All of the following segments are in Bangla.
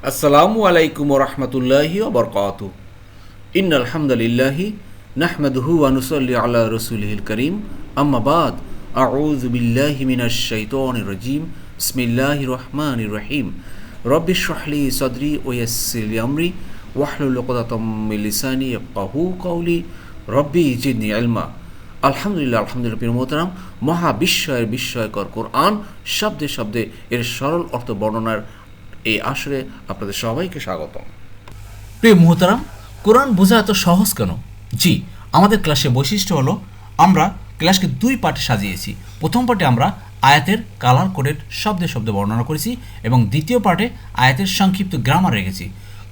আসসালামু আলাইকুম রহমতুল্লাহি বরকাত। ইন আলহামদুলিল্লাহি নাহমাদুহু ওয়া নুসাল্লি আলা রাসূলিহিল করিম। আম্মা বাদ। আউযু বিল্লাহি মিনাশ শাইতানির রাজিম। বিসমিল্লাহির রহমানির রহিম। রব্বি ইশরাহ লি সাদরি ওয়া ইয়াসসির লি আমরি ওয়াহলুল উকদাতাম মিন লিসানি ইয়াফকাহু কওলি। রব্বি জিদনি ইলমা। আলহামদুলিল্লাহ আলহামদুলিল্লাহ, প্রিয় মোহতারাম। মহাবিস্ময়ের বিস্ময়কর কোরআন শব্দে শব্দে এর সরল অর্থ বর্ণনার এই আসরে আপনাদের সবাইকে স্বাগতম। প্রিয় মুহতারাম, কোরআন বোঝা এত সহজ কেন? জি, আমাদের ক্লাসের বৈশিষ্ট্য হলো, আমরা ক্লাসকে দুই পার্টে সাজিয়েছি। প্রথম পার্টে আমরা আয়াতের কালার কোডের শব্দে শব্দে বর্ণনা করেছি এবং দ্বিতীয় পার্টে আয়াতের সংক্ষিপ্ত গ্রামার রেখেছি।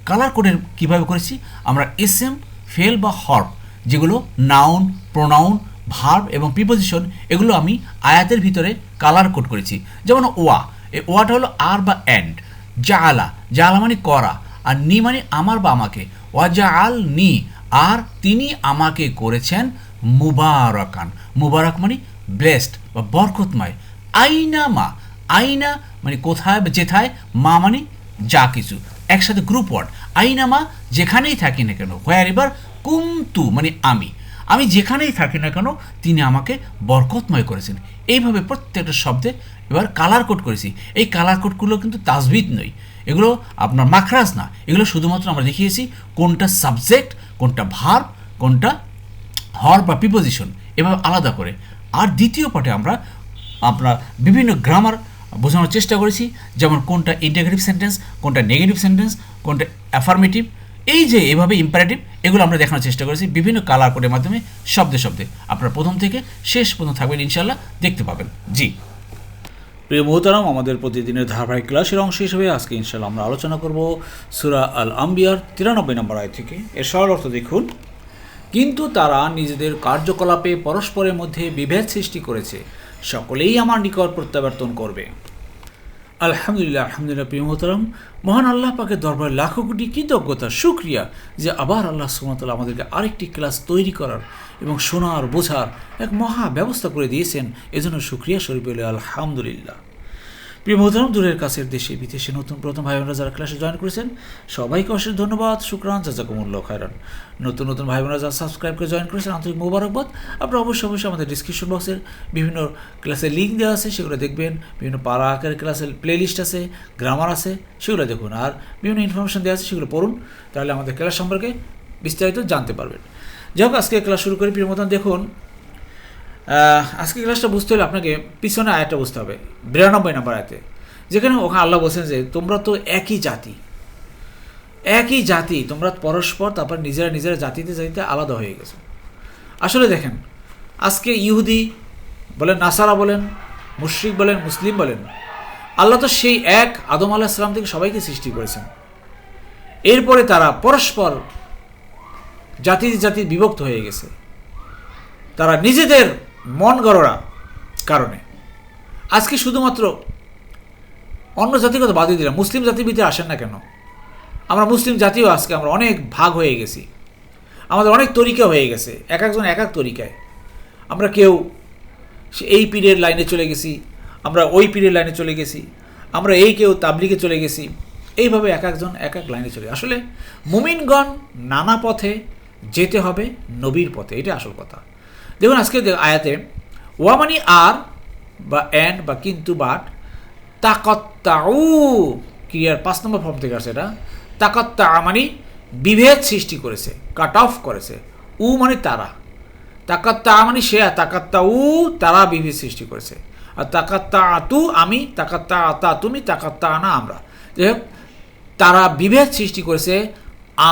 কালার কোডের কীভাবে করেছি? আমরা এস এম, ফেল বা হর্প যেগুলো নাউন প্রোনাউন ভার্ব এবং প্রিপোজিশন এগুলো আমি আয়াতের ভিতরে কালার কোড করেছি। যেমন ওয়া, এই ওয়াটা হলো আর বা অ্যান্ড জালা জালা মানে করা, আর নি মানে আমার বা আমাকে। ওয়াজা আল নি আর তিনি আমাকে করেছেন মুবারকান। মুবারক মানে ব্লেসড বা বরকতময়। আইনা মা, আইনা মানে কোথায় যেথায়, মা মানে যা কিছু। একসাথে গ্রুপ ওয়ার্ড আইনা মা যেখানেই থাকি না কেন হোয়ার এবার কুমতু মানে আমি। আমি যেখানেই থাকি না কেন, তিনি আমাকে বরকতময় করেছেন। এইভাবে প্রত্যেকটা শব্দে এবার কালার কোড করেছি। এই কালার কোডগুলো কিন্তু তাজবিদ নয়। এগুলো আপনার মাখরাজ না। এগুলো শুধুমাত্র আমরা দেখিয়েছি কোনটা সাবজেক্ট কোনটা ভার কোনটা হর বা প্রিপোজিশন এভাবে আলাদা করে। আর দ্বিতীয় পাঠে আমরা আপনার বিভিন্ন গ্রামার বোঝানোর চেষ্টা করেছি। যেমন কোনটা ইন্টাগ্রেটিভ সেন্টেন্স কোনটা নেগেটিভ সেন্টেন্স কোনটা অ্যাফার্মেটিভ এই যে এভাবে ইম্পারেটিভ এগুলো আমরা দেখানোর চেষ্টা করেছি বিভিন্ন কালার কোডের মাধ্যমে, শব্দে শব্দে। আপনারা প্রথম থেকে শেষ পর্যন্ত থাকবেন ইনশাল্লাহ দেখতে পাবেন। জি। প্রিয় মোহতারাম, আমাদের প্রতিদিনের ধারাবাহিক ক্লাসের অংশ হিসেবে আজকে ইনশাল্লাহ আমরা আলোচনা করব সুরা আল আম্বিয়ার তিরানব্বই নম্বর আয় থেকে। এর সরল অর্থ দেখুন, কিন্তু তারা নিজেদের কার্যকলাপে পরস্পরের মধ্যে বিভেদ সৃষ্টি করেছে। সকলেই আমার নিকট প্রত্যাবর্তন করবে। আলহামদুলিল্লাহ আলহামদুলিল্লাহ, প্রিয় মোহতারাম। মহান আল্লাহ পাকে দরবারে লাখো কোটি কৃতজ্ঞতা সুক্রিয়া যে আবার আল্লাহ সুমতাল্লাহ আমাদেরকে আরেকটি ক্লাস তৈরি করার এবং শোনার, বোঝার এক মহা ব্যবস্থা করে দিয়েছেন। এজন্য সুক্রিয়া শরীফ আলহামদুলিল্লাহ। প্রিয় দূরের কাছের দেশে, বিদেশে নতুন প্রথম ভাই বোনরা যারা ক্লাসে জয়েন করেছেন, সবাইকে অশেষ ধন্যবাদ, শুক্রান, জাজাকুমুল্লাহ, খায়রান। নতুন নতুন ভাই বোনরা যারা সাবস্ক্রাইব করে জয়েন করেছেন, আন্তরিক মোবারকবাদ। আপনারা অবশ্যই অবশ্যই আমাদের ডিসক্রিপশন বক্সের বিভিন্ন ক্লাসের লিঙ্ক দেওয়া আছে, সেগুলো দেখবেন। বিভিন্ন পাড়া আকারের ক্লাসের প্লেলিস্ট আছে গ্রামার আছে, সেগুলো দেখুন। আর বিভিন্ন ইনফরমেশন দেওয়া আছে, সেগুলো পড়ুন। তাহলে আমাদের ক্লাস সম্পর্কে বিস্তারিত জানতে পারবেন। যাই হোক আজকে ক্লাস শুরু করি। প্রিয় মতন দেখুন আজকে ক্লাসটা বুঝতে হলে আপনাকে পিছনে আয়াতটা বুঝতে হবে। বিরানব্বই নম্বর আয়াতে। যেখানে ওখানে আল্লাহ বলছেন যে, তোমরা তো একই জাতি। একই জাতি, তোমরা পরস্পর, তারপর নিজেরা নিজেরা জাতিতে জাতিতে আলাদা হয়ে গেছো। আসলে দেখেন, আজকে ইহুদি বলেন, নাসারা বলেন, মুশরিক বলেন, মুসলিম বলেন, আল্লাহ তো সেই এক আদম আলাহ ইসলাম থেকে সবাইকে সৃষ্টি করেছেন। এরপরে তারা পরস্পর জাতি জাতি বিভক্ত হয়ে গেছে। তারা নিজেদের মন গড়া কারণে। আজকে শুধুমাত্র অন্য কথা বাদই দিলাম, মুসলিম জাতির আসেন না কেন? আমরা মুসলিম জাতিও আজকে আমরা অনেক ভাগ হয়ে গেছি। আমাদের অনেক তরিকা হয়ে গেছে, এক একজন এক এক তরিকায়। আমরা কেউ এই পীরের লাইনে চলে গেছি, আমরা ওই পীরের লাইনে চলে গেছি, আমরা এই কেউ তাবলিগে চলে গেছি। এইভাবে এক একজন এক এক লাইনে চলে আসলে মুমিনগণ নানা পথে যেতে হবে নবীর পথে এটা আসল কথা। দেখুন আজকে আয়াতে ওয়া মানে আর বা অ্যান্ড বা কিন্তু বাট, তাকত্তাউ ক্রিয়ার পাঁচ নম্বর ফর্ম থেকে আসে এটা তাকত্তা মানে বিভেদ সৃষ্টি করেছে কাট অফ করেছে, উ মানে তারা। তাকাত্তা মানে সে তাকাত্তা উ তারা বিভেদ সৃষ্টি করেছে। আর তাকাত্তা আতু আমি তাকাত্তা আতা তুমি তাকাত্তা আনা আমরা। যাই তারা বিভেদ সৃষ্টি করেছে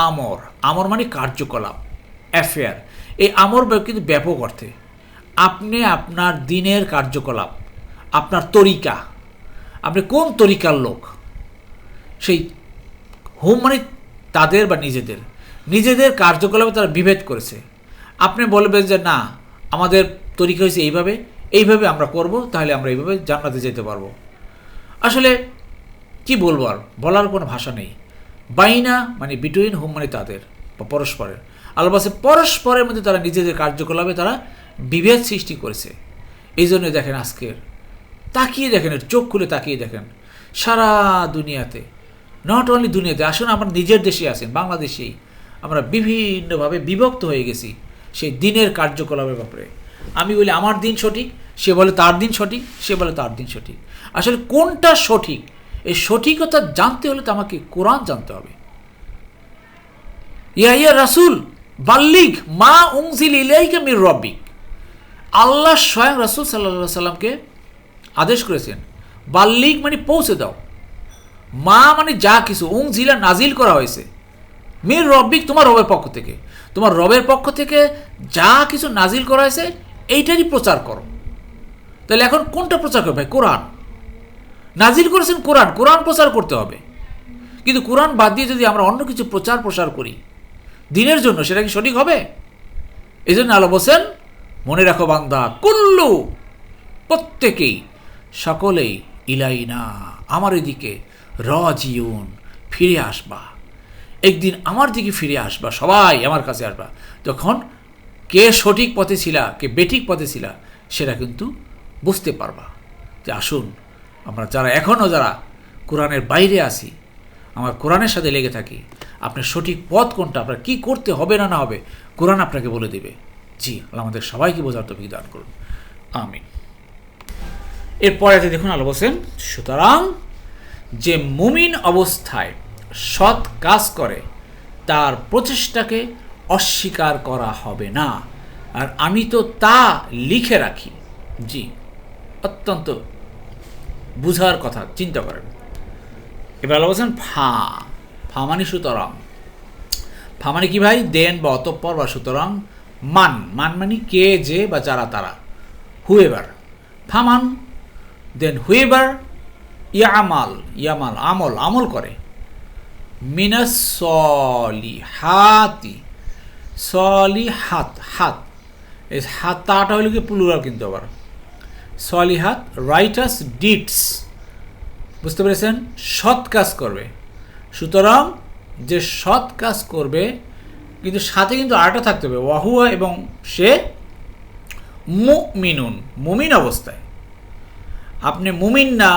আমর। আমর মানে কার্যকলাপ অ্যাফেয়ার এই আমর কিন্তু ব্যাপক অর্থে। আপনি আপনার দিনের কার্যকলাপ, আপনার তরিকা, আপনি কোন তরিকার লোক? সেই হোম মানে তাদের বা নিজেদের। নিজেদের কার্যকলাপে তারা বিভেদ করেছে। আপনি বলবেন যে, না, আমাদের তরিকা হয়েছে এইভাবে এইভাবে আমরা করব, তাহলে আমরা এইভাবে জান্নাতে যেতে পারব। আসলে কি বলব আর? বলার কোনো ভাষা নেই। বাইনা মানে বিটুইন হোম মানে তাদের বা পরস্পরের। আলবাসে পরস্পরের মধ্যে তারা নিজেদের কার্যকলাপে তারা বিভেদ সৃষ্টি করেছে। এই জন্য দেখেন আজকের, তাকিয়ে দেখেন চোখ খুলে তাকিয়ে দেখেন, সারা দুনিয়াতে নট অনলি দুনিয়াতে, আসুন আমরা নিজের দেশে আছেন বাংলাদেশেই আমরা বিভিন্নভাবে বিভক্ত হয়ে গেছি সেই দিনের কার্যকলাপের ব্যাপারে আমি বলি, আমার দিন সঠিক? সে বলে, তার দিন সঠিক? সে বলে, তার দিন সঠিক। আসলে কোনটা সঠিক? এই সঠিকতা জানতে হলে তো আমাকে কোরআন জানতে হবে। ইয়া ইয়া রাসুল বাল্লিক মা উংজিল ইলাইকা মির রব্বিক। আল্লাহ স্বয়ং রাসুল সাল্লা সাল্লামকে আদেশ করেছেন বাল্লিক মানে পৌঁছে দাও। মা মানে যা কিছু উং জিলা নাজিল করা হয়েছে। মির রব্বিক তোমার রবের পক্ষ থেকে। তোমার রবের পক্ষ থেকে যা কিছু নাজিল করা হয়েছে, এইটারই প্রচার করো। তাহলে এখন কোনটা প্রচার করবে? কোরআন। নাজিল করেছেন কোরআন কোরআন প্রচার করতে হবে। কিন্তু কোরআন বাদ দিয়ে যদি আমরা অন্য কিছু প্রচার প্রসার করি দিনের জন্য সেটা কি সঠিক হবে? এই জন্য আলো বলছেন মনে রাখো বান্দা, কুল্লু, প্রত্যেকেই, সকলেই, ইলাইনা, আমার এদিকে রজিউন, ফিরে আসবা। একদিন আমার দিকে ফিরে আসবা, সবাই আমার কাছে আসবা। তখন কে সঠিক পথে ছিলা, কে বেঠিক পথে ছিলা, সেটা কিন্তু বুঝতে পারবা। যে আসুন, আমরা যারা এখনও যারা কোরআনের বাইরে আসি আমার কোরআনের সাথে লেগে থাকি। আপনার সঠিক পথ কোনটা? আপনার কী করতে হবে না না হবে? কোরআন আপনাকে বলে দেবে। জি আমাদের সবাইকে বোঝার তো দান করুন। আমিন। এরপরে দেখুন আলো বলছেন, সুতরাং যে মুমিন অবস্থায় সৎ কাজ করে, তার প্রচেষ্টাকে অস্বীকার করা হবে না। আর আমি তো তা লিখে রাখি। জি, অত্যন্ত বুঝার কথা, চিন্তা করেন। এবার আলো বলছেন ফা ফা মানে সুতরাং। ফা মানে কি ভাই? দেন বা অতঃপর বা সুতরাং মান। মান মানে কে, যে বা যারা, তারা। হুয়েবার ফামান, দেন হুয়েবার ইয়ামাল ইয়ামাল, আমল আমল করে। মিনাস সলি হাতি সলি হাত। হাত এই হাত তাটা হইলে কি? প্লুরাল কিন্তু আবার। সলি হাত রাইটাস ডিটস বুঝতে পেরেছেন? সৎ কাজ করবে। সুতরাং যে সৎ কাজ করবে, কিন্তু সাথে কিন্তু আরেকটা থাকতে হবে, ওয়াহুয়া এবং সে মুমিনুন, মুমিন অবস্থায়। আপনি মুমিন না,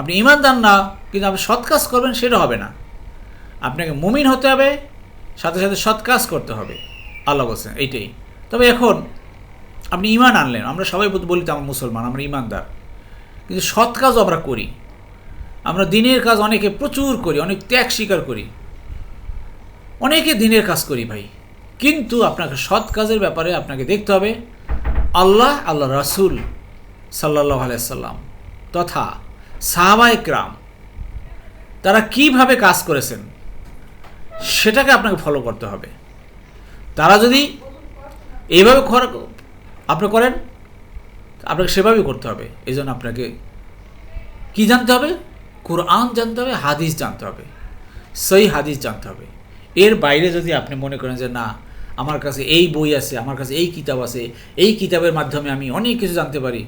আপনি ইমানদার না, কিন্তু আপনি সৎ কাজ করবেন সেটা হবে না। আপনাকে মুমিন হতে হবে, সাথে সাথে সৎ কাজ করতে হবে। আল্লাহ বলছেন এইটাই। তবে এখন আপনি ইমান আনলেন, আমরা সবাই বলি তো আমরা মুসলমান, আমরা ইমানদার কিন্তু সৎ কাজও আমরা করি। আমরা দিনের কাজ অনেকে প্রচুর করি, অনেক ত্যাগ স্বীকার করি। অনেকে দিনের কাজ করি ভাই। কিন্তু আপনাকে সৎ কাজের ব্যাপারে আপনাকে দেখতে হবে, আল্লাহ আল্লাহ রাসুল সাল্লাহ আলাইসাল্লাম তথা সাহাবায় ক্রাম তারা কীভাবে কাজ করেছেন সেটাকে আপনাকে ফলো করতে হবে। তারা যদি এইভাবে আপনি করেন, আপনাকে সেভাবেই করতে হবে। এই জন্য আপনাকে কি জানতে হবে? কোরআন জানতে হবে, হাদিস জানতে হবে। সেই হাদিস জানতে হবে। এর বাইরে যদি আপনি মনে করেন যে, না, আমার কাছে এই বই আছে, আমার কাছে এই কিতাব আছে, এই কিতাবের মাধ্যমে আমি অনেক কিছু জানতে পারি,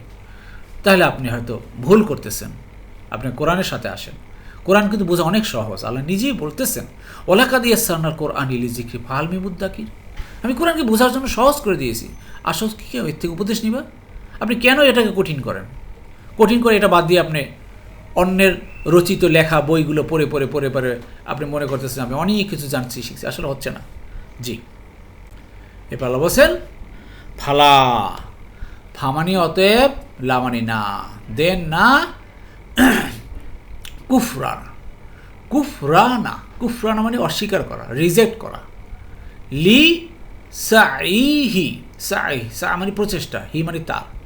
তাহলে আপনি হয়তো ভুল করতেছেন। আপনি কোরআনের সাথে আসেন। কোরআন কিন্তু বোঝা অনেক সহজ। আল্লাহ নিজেই বলতেছেন ওলাকা দিয়ে সান্নার কোরআন ইলি জিক্রি ফালমি মুদ্দাকির আমি কোরআনকে বোঝার জন্য সহজ করে দিয়েছি। আসল কি কেউ এর থেকে উপদেশ নিবা? আপনি কেন এটাকে কঠিন করেন? কঠিন করে এটা বাদ দিয়ে আপনি অন্যের রচিত লেখা বইগুলো পড়ে পড়ে পড়ে পড়ে আপনি মনে করতেছেন, আমি অনেক কিছু জানছি, শিখছি। আসলে হচ্ছে না। জি। এবার বলছেন, ফালা, ফামানি অতএব লামানি না, দেন না কুফরানা। কুফরানা কুফরানা মানে অস্বীকার করা, রিজেক্ট করা। লি সাইহি সাই সা মানে প্রচেষ্টা, হি মানে তার।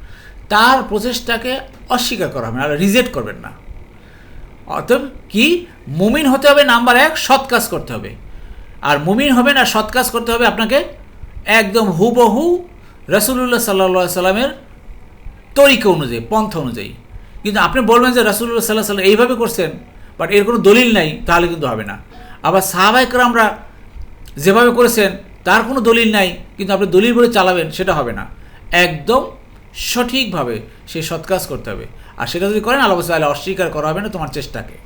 তার প্রচেষ্টাকে অস্বীকার করা হবে, আর রিজেক্ট করবেন না। অতএব কি? মুমিন হতে হবে নাম্বার এক, সৎ কাজ করতে হবে। আর মুমিন হবেন আর সৎ কাজ করতে হবে আপনাকে একদম হুবহু রসুল্লাহ সাল্লা সাল্লামের তরিকা অনুযায়ী, পন্থা অনুযায়ী। কিন্তু আপনি বলবেন যে রাসুল্লাহ সাল্লাহ সাল্লাম এইভাবে করছেন বাট এর কোনো দলিল নাই, তাহলে কিন্তু হবে না। আবার সাহাবাইকর আমরা যেভাবে করেছেন, তার কোনো দলিল নাই, কিন্তু আপনি দলিল বলে চালাবেন, সেটা হবে না। একদম সঠিকভাবে সেই সৎ কাজ করতে হবে। আর সেটা যদি করেন, আল্লাহ তাহলে অস্বীকার করা হবে না তোমার চেষ্টাকে।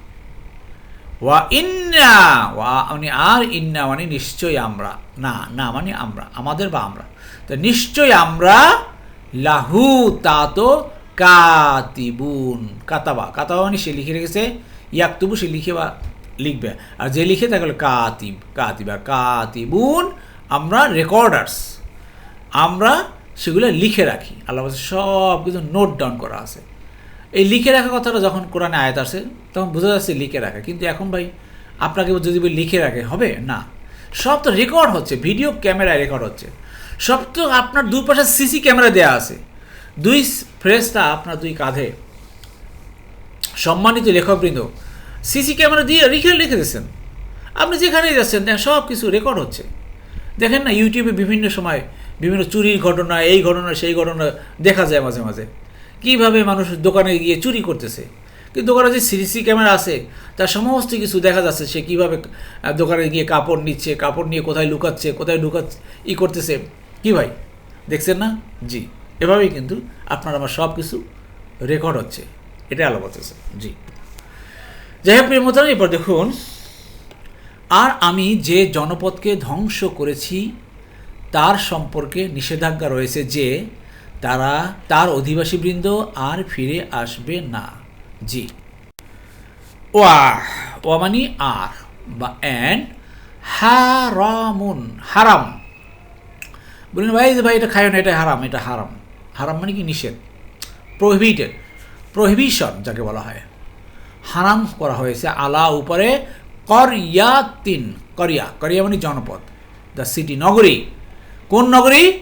ওয়া ইন্না, ওয়া মানে আর ইন্না মানে নিশ্চয়ই আমরা। না না মানে আমরা, আমাদের বা আমরা। তো নিশ্চয়ই আমরা লাহু তা তো কাতিবুন কাতাবা কাতাবা মানে সে লিখে রেখেছে, ইয়াকতুবু সে লিখে বা লিখবে। আর যে লিখে, তাকে হলো কাতিব কাতিব। কাতিবুন আমরা রেকর্ডার্স। আমরা সেগুলো লিখে রাখি। আল্লাহ সব কিছু নোট ডাউন করা আছে। এই লিখে রাখা কথাটা যখন কোরআনে আয়াত আসে, তখন বোঝা যাচ্ছে লিখে রাখা। কিন্তু এখন ভাই, আপনাকে যদি লিখে রাখে, হবে? না। সব তো রেকর্ড হচ্ছে ভিডিও ক্যামেরায় রেকর্ড হচ্ছে। সব তো আপনার দুই পাশে সিসি ক্যামেরা দেওয়া আছে। দুই ফ্রেসটা আপনার দুই কাঁধে। সম্মানিত লেখকবৃন্দ সিসি ক্যামেরা দিয়ে লিখে লিখে দিয়েছেন। আপনি যেখানেই যাচ্ছেন, দেখেন সব কিছু রেকর্ড হচ্ছে। দেখেন না ইউটিউবে বিভিন্ন সময় বিভিন্ন চুরির ঘটনা, এই ঘটনা, সেই ঘটনা দেখা যায় মাঝে মাঝে। কীভাবে মানুষ দোকানে গিয়ে চুরি করতেছে? কিন্তু দোকানে যে সিসি ক্যামেরা আছে, তার সমস্ত কিছু দেখা যাচ্ছে সে কীভাবে দোকানে গিয়ে কাপড় নিচ্ছে, কাপড় নিয়ে কোথায় লুকাচ্ছে কোথায় লুকাচ্ছে, ই করতেছে। কি ভাই, দেখছেন না? জি, এভাবেই কিন্তু আপনার আমার সব কিছু রেকর্ড হচ্ছে এটা আলো করতেছে জি। যাই হোক, প্রিয় মোতাবেক এরপর দেখুন, আর আমি যে জনপদকে ধ্বংস করেছি, তার সম্পর্কে নিষেধাজ্ঞা রয়েছে যে তারা তার অধিবাসীবৃন্দ আর ফিরে আসবে না। জি। ওয়া মানে আর, বা অ্যান্ড হারামুন, হারাম। বললেন ভাই ভাই, এটা খায় না, এটা হারাম এটা হারাম। হারাম মানে কি? নিষেধ। প্রহিবিটেড, প্রহিবিশন যাকে বলা হয়। হারাম করা হয়েছে আলা উপরে করিয়াতিন, করিয়া করিয়া মানে জনপদ। দ্য সিটি, নগরী। কোন নগরী?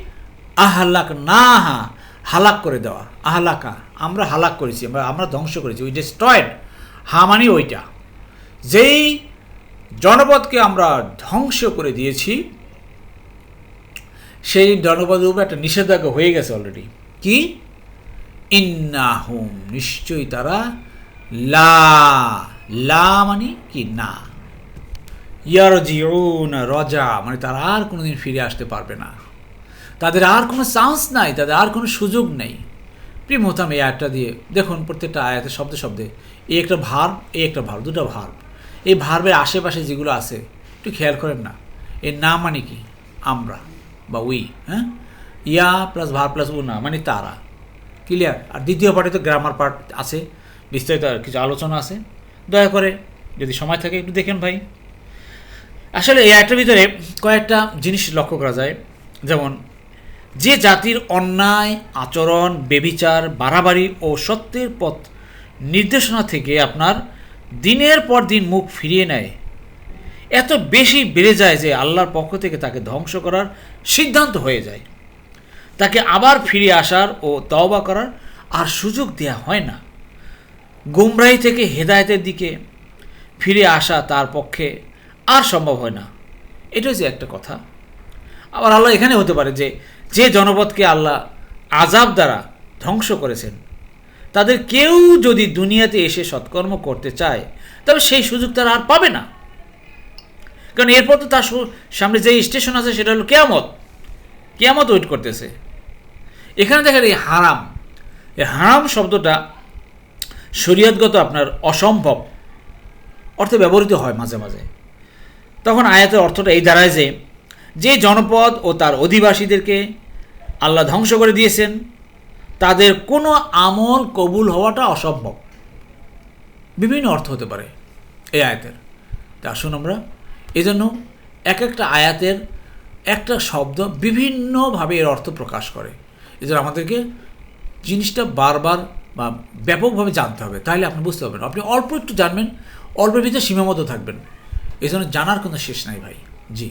আহালাক না হা হালাক করে দেওয়া। আহালাকা, আমরা হালাক করেছি, আমরা আমরা ধ্বংস করেছি। উই ডিস্ট্রয়েড হা মানে ওইটা। যেই জনপদকে আমরা ধ্বংস করে দিয়েছি, সেই জনপদের উপর একটা নিষেধাজ্ঞা হয়ে গেছে অলরেডি কি? ইন্নাহুম, নিশ্চয়ই তারা লা লা মানে কি? না। ইয়ার জিউন রজা মানে তারা আর কোনোদিন ফিরে আসতে পারবে না। তাদের আর কোনো চান্স নাই, তাদের আর কোনো সুযোগ নেই। প্রিয় এই আয়াতটা দিয়ে দেখুন প্রত্যেকটা আয়াতে শব্দে শব্দে, এই একটা ভার্ব এই একটা ভার্ব দুটো ভার্ব এই ভার্বের আশেপাশে যেগুলো আছে, একটু খেয়াল করেন না। এর নাম মানে কি? আমরা বা উই হ্যাঁ? ইয়া প্লাস ভার প্লাস উ না মানে তারা। ক্লিয়ার আর দ্বিতীয় পার্টে তো গ্রামার পার্ট আছে, বিস্তারিত কিছু আলোচনা আছে। দয়া করে যদি সময় থাকে, একটু দেখেন ভাই। আসলে এই আয়টার ভিতরে কয়েকটা জিনিস লক্ষ্য করা যায়। যেমন যে জাতির অন্যায়, আচরণ, বেবিচার, বাড়াবাড়ি ও সত্যের পথ নির্দেশনা থেকে আপনার দিনের পর দিন মুখ ফিরিয়ে নেয়। এত বেশি বেড়ে যায় যে আল্লাহর পক্ষ থেকে তাকে ধ্বংস করার সিদ্ধান্ত হয়ে যায়। তাকে আবার ফিরে আসার ও তওবা করার আর সুযোগ দেয়া হয় না। গুমরাহি থেকে হেদায়েতের দিকে ফিরে আসা তার পক্ষে আর সম্ভব হয় না। এটা হচ্ছে একটা কথা। আবার আল্লাহ এখানে হতে পারে যে যে জনপদকে আল্লাহ আজাব দ্বারা ধ্বংস করেছেন, তাদের কেউ যদি দুনিয়াতে এসে সৎকর্ম করতে চায়, তবে সেই সুযোগ তারা আর পাবে না। কারণ এরপর তো তার সামনে যে স্টেশন আছে সেটা হলো কেয়ামত। কেয়ামত ওয়েট করতেছে। এখানে দেখেন এই হারাম। এই হারাম শব্দটা শরীয়তগত আপনার অসম্ভব। অর্থে ব্যবহৃত হয় মাঝে মাঝে। তখন আয়াতের অর্থটা এই দাঁড়ায় যে যে জনপদ ও তার অধিবাসীদেরকে আল্লাহ ধ্বংস করে দিয়েছেন, তাদের কোনো আমল কবুল হওয়াটা অসম্ভব। বিভিন্ন অর্থ হতে পারে এই আয়াতের। তা আসুন আমরা এজন্য এক একটা আয়াতের একটা শব্দ বিভিন্নভাবে এর অর্থ প্রকাশ করে। এজন্য আমাদেরকে জিনিসটা বারবার বা ব্যাপকভাবে জানতে হবে। তাহলে আপনি বুঝতে পারবেন। আপনি অল্প একটু জানবেন, অল্পের ভিতরে সীমাবদ্ধ থাকবেন। এই জন্য জানার কোনো শেষ নাই ভাই। জি।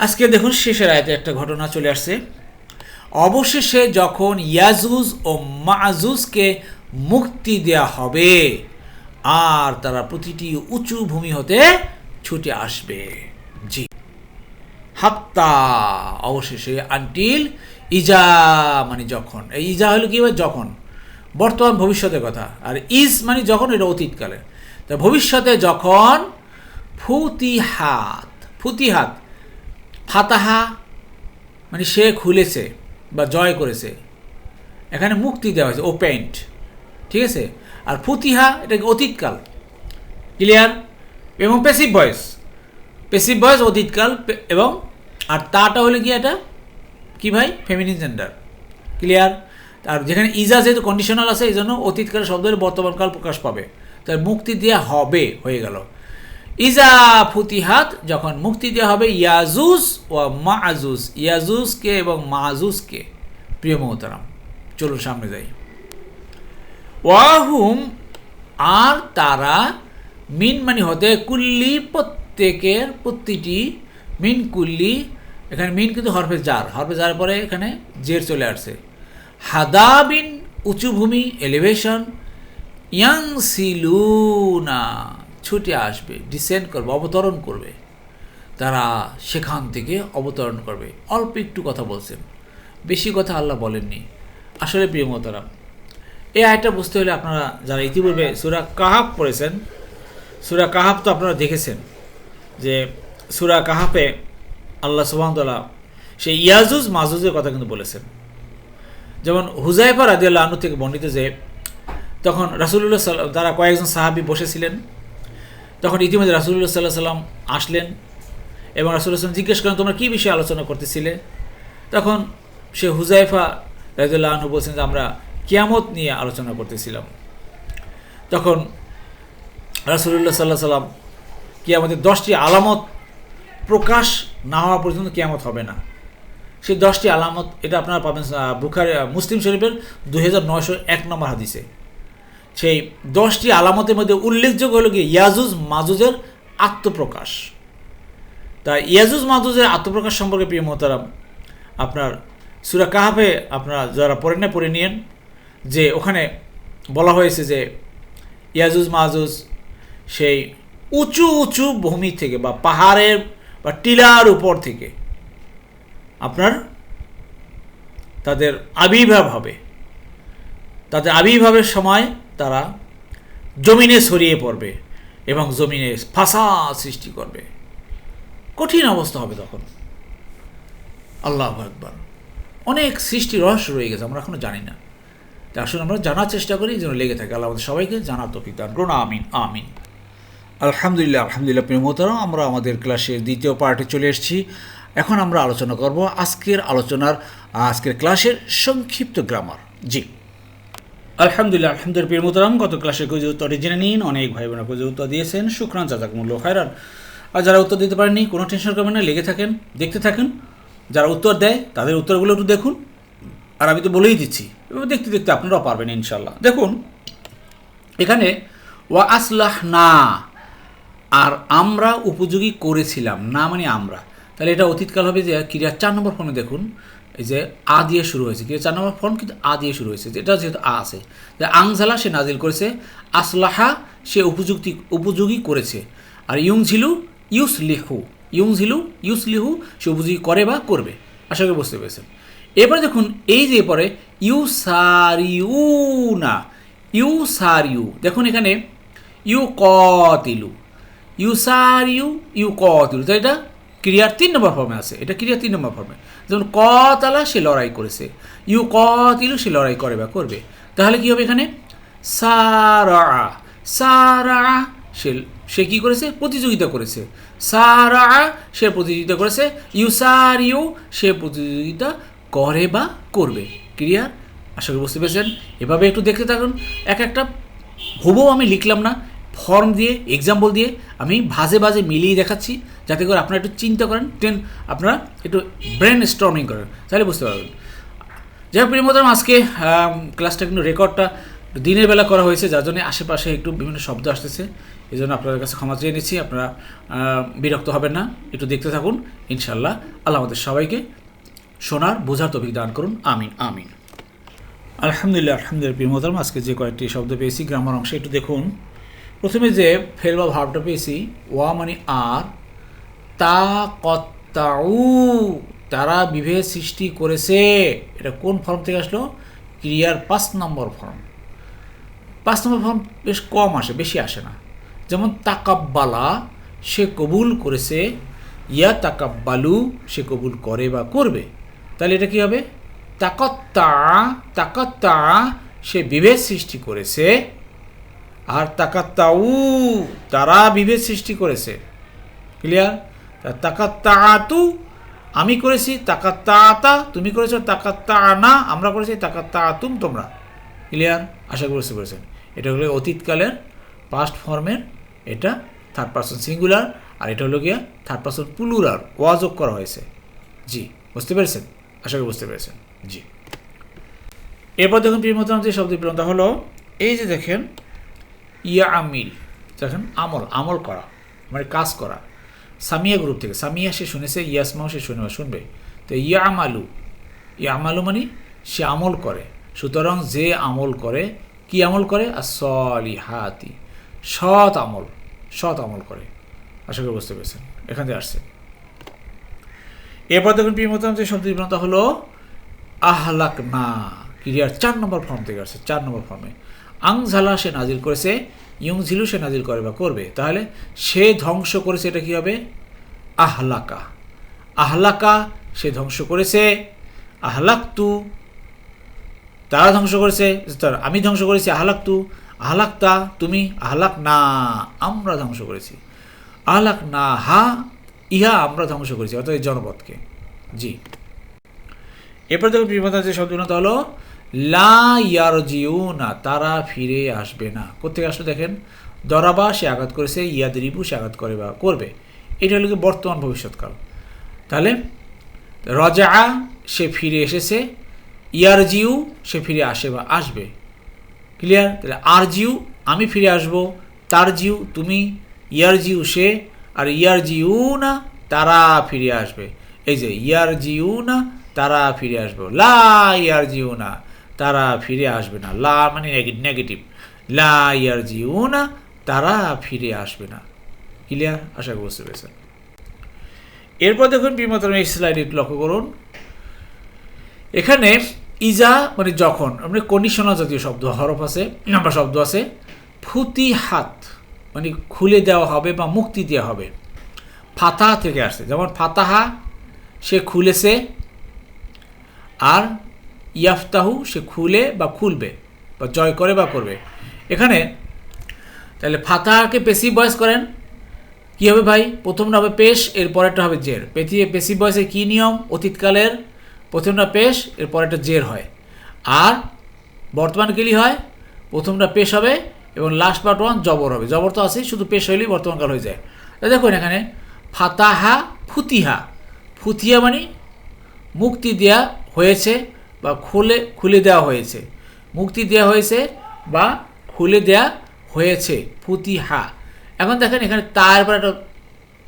আজকে দেখুন শেষের আয়তে একটা ঘটনা চলে আসছে। অবশেষে যখন ইয়াজুজ ও মাজুজকে মুক্তি দেয়া হবে, আর তারা প্রতিটি উঁচু ভূমি হতে ছুটে আসবে। জি। হাত্তা, অবশেষে আনটিল ইজা মানে যখন। এই ইজা হলো কি যখন? বর্তমান ভবিষ্যতের কথা। আর ইজ মানে যখন, এটা অতীতকালে। তা ভবিষ্যতে যখন ফুতিহাত ফুতিহাত ফাতাহা মানে সে খুলেছে বা জয় করেছে। এখানে মুক্তি দেওয়া হয়েছে ওপেন্ট ঠিক আছে? আর ফুতিহা, এটা অতীতকাল? ক্লিয়ার এবং পেসিভ ভয়েস পেসিভ ভয়েস অতীতকাল এবং আর তাটা হলে কি এটা? কি ভাই? ফেমিনিন জেন্ডার ক্লিয়ার আর যেখানে ইজা যেহেতু কন্ডিশনাল আছে, এই জন্য অতীতকাল শব্দের বর্তমানকাল প্রকাশ পাবে। তার মুক্তি দেওয়া হবে, হয়ে গেল। ইজা ফুতিহাত, যখন মুক্তি দেওয়া হবে, ইয়াজুজ ও মাজুজ। ইয়াজুজকে এবং মাজুজকে প্রিয় মোহতারাম, চলুন সামনে যাই। ওয়াহুম, আর তারা মিন মানে হতে কুল্লি, প্রত্যেকের প্রতিটি মিন কুল্লি, এখানে মিন কিন্তু হরফে জার হরফে জার পরে এখানে জের চলে আসছে। হাদাবিন, উঁচু ভূমি এলিভেশন ইয়াং সিলুনা ছুটে আসবে ডিসেন্ড করবে, অবতরণ করবে। তারা সেখান থেকে অবতরণ করবে। অল্প একটু কথা বলছেন। বেশি কথা আল্লাহ বলেননি। আসলে প্রিয় মতারাম এই আয়টা বুঝতে হলে আপনারা যারা ইতিপূর্বে সুরা কাহাব পড়েছেন, সুরা কাহাব তো আপনারা দেখেছেন যে সুরা কাহাপে আল্লাহ সুবাহতাল্লাহ সেই ইয়াজুজ, মাজুজের কথা কিন্তু বলেছেন। যেমন হুজাইফা রাদিয়াল্লাহ আনু থেকে বর্ণিত যে, তখন রাসুল্লাহ তারা কয়েকজন সাহাবি বসেছিলেন। তখন ইতিমধ্যে রাসুল্লাহ সাল্লাহ সাল্লাম আসলেন এবং রাসুল্লাহ সাল্লাম জিজ্ঞেস করেন, তোমরা কী বিষয়ে আলোচনা করতেছিলে? তখন সে হুজাইফা রাদিয়াল্লাহ আনহু বলছেন যে, আমরা কিয়ামত নিয়ে আলোচনা করতেছিলাম। তখন রাসুল্লাহ সাল্লাহ সাল্লাম কিয়ামতের দশটি আলামত প্রকাশ না হওয়া পর্যন্ত কিয়ামত হবে না। সেই দশটি আলামত, এটা আপনারা পাবেন বুখারি মুসলিম শরীফের দুই হাজার নয়শো এক নম্বর হাদিসে। সেই দশটি আলামতের মধ্যে উল্লেখযোগ্য হলো কি? ইয়াজুজ মাজুজের আত্মপ্রকাশ। তা ইয়াজুজ মাজুজের আত্মপ্রকাশ সম্পর্কে প্রিয় মোহতারাম, আপনার সুরা কাহাফে আপনারা যারা পড়ে না পড়ে নিয়েন যে ওখানে বলা হয়েছে যে ইয়াজুজ মাজুজ সেই উঁচু উঁচু ভূমি থেকে বা পাহাড়ের বা টিলার উপর থেকে আপনার তাদের আবির্ভাব হবে। তাদের আবির্ভাবের সময় তারা জমিনে ছড়িয়ে পড়বে এবং জমিনে ফাঁসা সৃষ্টি করবে। কঠিন অবস্থা হবে তখন। আল্লাহ একবার অনেক সৃষ্টি রহস্য রয়ে গেছে, আমরা এখনও জানি না। তা আসলে আমরা জানার চেষ্টা করি, যেন লেগে থাকে। আল্লাহ আমাদের সবাইকে জানার তফিক দান করুন, আমিন আমিন। আলহামদুলিল্লাহ আলহামদুলিল্লাহ, প্রিয় মোহতারাম, আমরা আমাদের ক্লাসের দ্বিতীয় পার্টে চলে এসেছি। এখন আমরা আলোচনা করব আজকের আলোচনার আজকের ক্লাসের সংক্ষিপ্ত গ্রামার। জি। আলহামদুলিল্লাহ আলহামদুলিল্লাহ, প্রিয় মোহতারাম, গত ক্লাসের কুজি উত্তরটি জেনে নিন, অনেক ভাই বোনা কুজি উত্তর দিয়েছেন। শুক্রান চাচাক মূল্য খায়রান। আর যারা উত্তর দিতে পারেননি, কোনো টেনশন করবেন না লেগে থাকেন, দেখতে থাকেন। যারা উত্তর দেয়, তাদের উত্তরগুলো একটু দেখুন। আর আমি তো বলেই দিচ্ছি দেখতে দেখতে আপনারাও পারবেন ইনশাল্লাহ দেখুন, এখানে, ওয়া আসলাহ না আর আমরা উপযোগী করেছিলাম। না মানে আমরা। তাহলে এটা অতীতকাল হবে যে ক্রিয়া চার নম্বর ফর্মে দেখুন। এই যে আ দিয়ে শুরু হয়েছে। কিন্তু চার নম্বর ফর্ম কিন্তু আ দিয়ে শুরু হয়েছে। যেটা যেহেতু আ আছে। যে আংজালা সে নাজিল করেছে, আসলাহা সে উপযুক্তি, উপযোগী করেছে। আর ইউং ঝিলু ইউস লিহু ইউং ঝিলু ইউস লিহু সে উপযোগী করে বা করবে। আশা করি বুঝতে পেরেছেন। এবারে দেখুন, এই যে পরে ইউ সারিউ না ইউ সারিউ দেখুন এখানে ইউ কতিলু ইউসারিউ ইউ কতিলু তো এটা ক্রিয়ার তিন নম্বর ফর্মে আছে। এটা ক্রিয়ার তিন নম্বর ফর্মে। যেমন কতালা সে লড়াই করেছে। ইউ কতিলু সে লড়াই করে বা করবে। তাহলে কি হবে এখানে? সারা সারা সে সে কী করেছে? প্রতিযোগিতা করেছে। সারা সে প্রতিযোগিতা করেছে। ইউ সার ইউসারিউ সে প্রতিযোগিতা করে বা করবে। ক্রিয়া আশা করি বুঝতে পেরেছেন? এভাবে একটু দেখতে থাকুন। এক একটা হুবও আমি লিখলাম না। ফর্ম দিয়ে এক্সাম্পল দিয়ে আমি ভাজে ভাজে মিলিয়ে দেখাচ্ছি, যাতে করে আপনারা একটু চিন্তা করেন টেন আপনারা একটু ব্রেন স্টর্মিং করেন। তাহলে বুঝতে পারবেন। যাই হোক প্রিয়মতাম আজকে ক্লাসটা কিন্তু রেকর্ডটা দিনের বেলা করা হয়েছে, যার জন্য আশেপাশে একটু বিভিন্ন শব্দ আসতেছে। এই জন্য আপনাদের কাছে ক্ষমা চেয়ে নিচ্ছি, আপনারা বিরক্ত হবেন না, একটু দেখতে থাকুন ইনশাল্লাহ আল্লাহ আমাদের সবাইকে শোনার, বোঝার তভিক দান করুন। আমিন আমিন। আলহামদুলিল্লাহ আলহামদুলিল্লাহ, প্রিয় মোহতারাম আজকে যে কয়েকটি শব্দ পেয়েছি, গ্রামার অংশে একটু দেখুন। প্রথমে যে ফেল বা ভাবটা পেয়েছি, ওয়া মানে আর, তা কত্তাউ, তারা বিভেদ সৃষ্টি করেছে। এটা কোন ফর্ম থেকে আসলো? ক্রিয়ার পাঁচ নম্বর ফর্ম পাঁচ নম্বর ফর্ম বেশ কম আসে, বেশি আসে না। যেমন তাকাব্বালা, সে কবুল করেছে। ইয়া তাকাব্বালু, সে কবুল করে বা করবে। তাহলে এটা কি হবে? তাকত্তা তাকত্তা, সে বিভেদ সৃষ্টি করেছে। আর তাকাত্তাউ, তারা বিভেদ সৃষ্টি করেছে। ক্লিয়ার তাকাত্তাতু আমি করেছি তাকাত্তাতা তুমি করেছ তাকাত্তা না আমরা করেছি তাকাত্তা তুম তোমরা। ক্লিয়ার আশা করি বুঝতে পেরেছেন। এটা হলো অতীতকালের পাস্ট ফর্মের এটা থার্ড পার্সন সিঙ্গুলার আর এটা হলো গিয়া থার্ড পার্সন প্লুরাল ওয়াজক করা হয়েছে। জি, বুঝতে পেরেছেন? আশা করি বুঝতে পেরেছেন। জি। এরপর দেখুন প্রিয়মতম যে শব্দ বিলম্ব হলো, এই যে দেখেন ইয়া আমিল দেখেন আমল আমল করা মানে কাজ করা। সামিয়া গ্রুপ থেকে, সামিয়া সে শুনেছে, ইয়াসমাও সে শুনে, শুনবে। তো ইয়া আমালু ইয়া আমালু মানে সে আমল করে। সুতরাং যে আমল করে, কি আমল করে? আর সলি হাতি সৎ আমল সৎ আমল করে। আশা করি বুঝতে পেরেছেন। এখান থেকে আসছে। এরপর দেখুন প্রিয়মতম যে শব্দ হলো আহলাক না ক্রিয়ার চার নম্বর ফর্ম থেকে আসছে, চার নম্বর ফর্মে আংঝালা সে নাজিল করেছে ইয়ংঝিলু সে নাজিল করে বা করবে। তাহলে সে ধ্বংস করেছে, এটা কি হবে? আহলাকা। আহলাকা সে ধ্বংস করেছে। আহলাক্তু, তারা ধ্বংস করেছে। আমি ধ্বংস করেছি, আহলাক্তু। আহলাক্তা, তুমি আহলাক না আমরা ধ্বংস করেছি। আহলাক না হা, ইহা আমরা ধ্বংস করেছি, অর্থাৎ এই জনপদকে। জি। এরপর দেখুন বিপদ যে শব্দগুলো হলো লা না তারা ফিরে আসবে না। কোথেকে আসলে দেখেন? দরাবা, সে আঘাত করেছে ইয়াদ রিবু সে আঘাত করে বা করবে। এটা হলো বর্তমান ভবিষ্যৎকাল। তাহলে রজা, সে ফিরে এসেছে, ইয়ারজিউ, সে ফিরে আসে বা আসবে। ক্লিয়ার? তাহলে আর জিউ আমি ফিরে আসব তার জিউ তুমি ইয়ার জিউ সে, আর ইয়ার জিউ না তারা ফিরে আসবে। এই যে ইয়ার জিউ না তারা ফিরে আসবে। লা ইয়ার জিউ না তারা ফিরে আসবে না। লা মানে নেগেটিভ লা ইয়ার জিউ না তারা ফিরে আসবে না। ক্লিয়ার আশা করি বুঝতে পেরেছেন। এরপর দেখুন বিমতন এই স্লাইডে লক্ষ্য করুন। এখানে ইজা মানে যখন মানে কন্ডিশনাল জাতীয় শব্দ, হরফ আছে বা শব্দ আছে, ফুতি হাত মানে খুলে দেওয়া হবে বা মুক্তি দেওয়া হবে। ফাতাহা থেকে আসছে। যেমন ফাতাহা, সে খুলেছে, আর ইয়াফতাহু, সে খুলে বা খুলবে বা জয় করে বা করবে। এখানে তাহলে ফাতাহাকে পেশি বয়স করেন। কী হবে ভাই? প্রথমটা হবে পেশ এর পরেরটা হবে জের। পেথিয়ে পেশি বয়সে কী নিয়ম? অতীতকালের। প্রথমটা পেশ এর পরেরটা জের হয়। আর বর্তমান কেলি হয়? প্রথমটা পেশ হবে এবং লাস্ট পার্ট ওয়ান জবর হবে। জবর তো আছেই, শুধু পেশ হইলেই বর্তমানকাল হয়ে যায়। তা দেখুন এখানে, ফাতাহা ফুতিহা। ফুতিয়া মানে মুক্তি দেওয়া হয়েছে বা খুলে খুলে দেওয়া হয়েছে। মুক্তি দেওয়া হয়েছে বা খুলে দেওয়া হয়েছে। ফুতিহা। এখন দেখেন এখানে তার পর একটা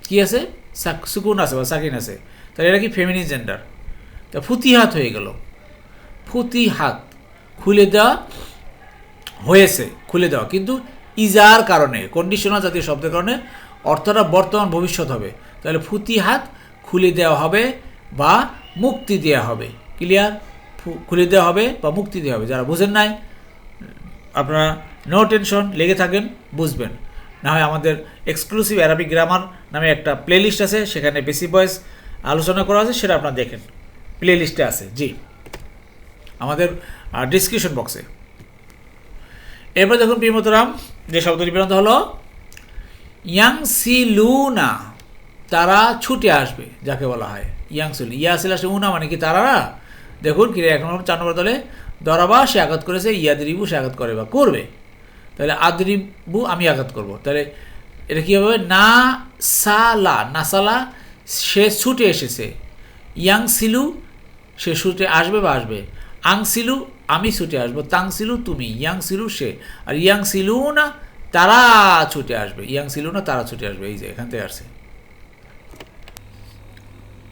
কী আছে? সাক- সুকুন আছে বা সাকিন আছে। তাহলে এটা কি ফেমিনিন জেন্ডার তা ফুতিহাত হয়ে গেল। ফুতিহাত। খুলে দেওয়া হয়েছে, খুলে দেওয়া। কিন্তু ইজার কারণে কন্ডিশনাল জাতীয় শব্দের কারণে অর্থটা বর্তমান ভবিষ্যৎ হবে। তাহলে ফুতিহাত খুলে দেওয়া হবে বা মুক্তি দেওয়া হবে। ক্লিয়ার খুলে দেওয়া হবে বা মুক্তি দেওয়া হবে। যারা বুঝেন নাই, আপনারা নো টেনশন লেগে থাকেন, বুঝবেন। না হয় আমাদের এক্সক্লুসিভ অ্যারাবিক গ্রামার নামে একটা প্লেলিস্ট আছে, সেখানে বেশি বয়স আলোচনা করা আছে, সেটা আপনারা দেখেন। প্লেলিস্টে আছে, জি। আমাদের ডিসক্রিপশন বক্সে এরপর দেখুন প্রিয়মতরাম যে শব্দটি বেরোতে হলো, ইয়াংসিলুনা, তারা ছুটে আসবে, যাকে বলা হয়। ইয়াংসিল ইয়াসিল আসে উনা মানে কি তারা না দেখুন কি এখন চার নম্বর দলে দরাবা, সে আঘাত করেছে, ইয়াদরিবু সে আঘাত করে, বা করবে। তাহলে আদরিবু আমি আঘাত করব। তাহলে এটা কী হবে? না সালা নাসালা, সে ছুটে এসেছে। ইয়াং ইয়াংসিলু, সে ছুটে আসবে বা আসবে? আং আংসিলু, আমি ছুটে আসব। তাং তাংসিলু, তুমি। ইয়াং ইয়াংসিলু, সে। আর ইয়াং ইয়াংসিলু না তারা ছুটে আসবে। ইয়াং ইয়াংসিলু না তারা ছুটে আসবে। এই যে, এখান থেকে আসছে।